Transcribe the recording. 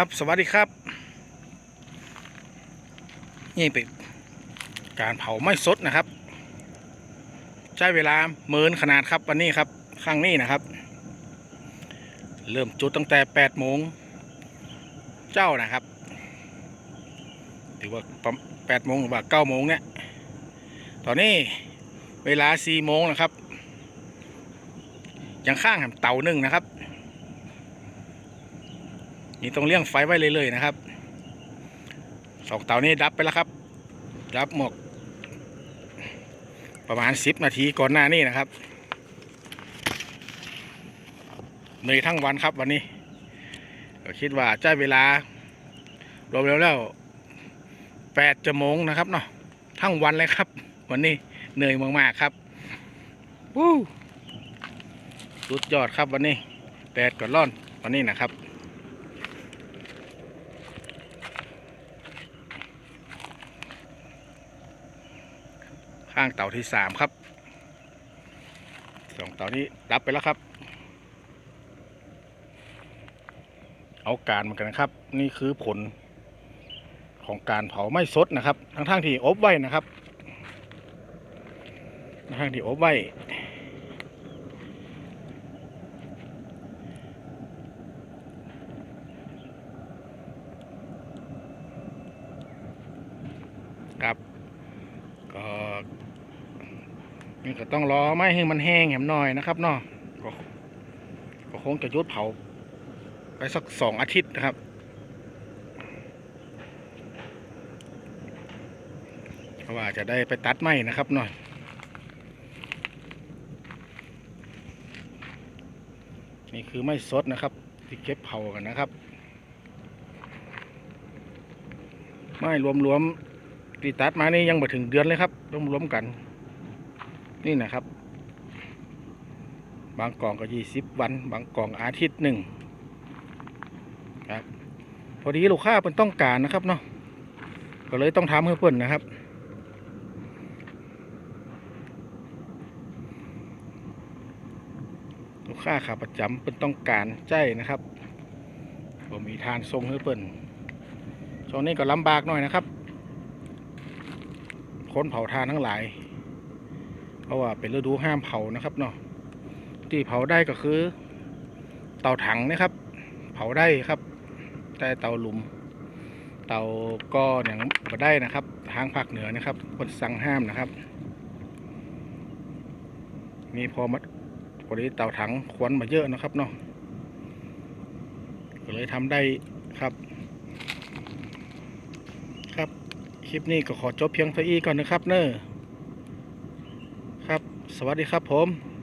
ครับสวัสดีครับ นี่เป็นการเผาไม้สดนะครับ ใช้เวลาเมินขนาดครับวันนี้ครับข้างนี้นะครับ เริ่มจุดตั้งแต่8โมงเจ้านะครับถือว่าแประ8โมงหรือว่า9โมงเนี่ยตอนนี้เวลา4โมงนะครับ ยังข้างเตาหนึ่งนะครับ นี่ต้องเลี้ยงไฟไว้เลยๆนะครับสองเตานี้ดับไปแล้วครับ ดับหมดประมาณสิบนาทีก่อนหน้านี้นะครับเหนื่อยทั้งวันครับวันนี้ก็คิดว่าใช้เวลารวมแล้วแล้วแปดชั่วโมงนะครับเนาะทั้งวันเลยครับ วันนี้เหนื่อยมากๆครับวู้สุดยอดครับวันนี้แดดก็ร้อนวันนี้นะครับ ข้างเต่าที่สามครับสองเต่านี้ดับไปแล้วครับ เอาการเหมือนกันนะครับ นี่คือผลของการเผาไม้สดนะครับ ทั้งทางๆที่อบไว้นะครับทั้งทางๆที่อบไว้ครับ ก็นี่ก็ต้องรอไม่ให้มันแห้งแหมหน่อยนะครับเนาะก็ก็คงจะยุดเผา ไปสักสองอาทิตย์นะครับ เพราะว่าจะได้ไปตัดไม้นะครับหน่อยนี่คือไม้สดนะครับ ที่เก็บเผากันนะครับ ไม้รวมๆ ที่ตัดมานี่ยังมาถึงเดือนเลยครับรวมๆกัน นี่นะครับ บางกล่องก็ยี่สิบวัน บางกล่องอาทิตย์หนึ่งครับ พอดีลูกค้าเป็นต้องการนะครับเนาะก็เลยต้องทำให้เพื่อนนะครับลูกค้าขาประจำเป็นต้องการใจนะครับผมมีทานทรงให้เพื่อนช่วงนี้ก็ลำบากหน่อยนะครับ คนเผาทานทั้งหลาย เพราะว่าเป็นฤดูห้ามเผานะครับเนาะที่เผาได้ก็คือ เตาถังนะครับ เผาได้ครับ แต่เตาหลุม เตาก็อย่างบ่ได้นะครับ ทางภาคเหนือนะครับคนสั่งห้ามนะครับมีพอมาพอดีเตาถังควันมาเยอะนะครับเนาะก็เลยทำได้ครับ ค ลิปนี้ก็ขอจบเพียงเท่านี้ก่อนนะครับเนอะครับ สวัสดีครับผม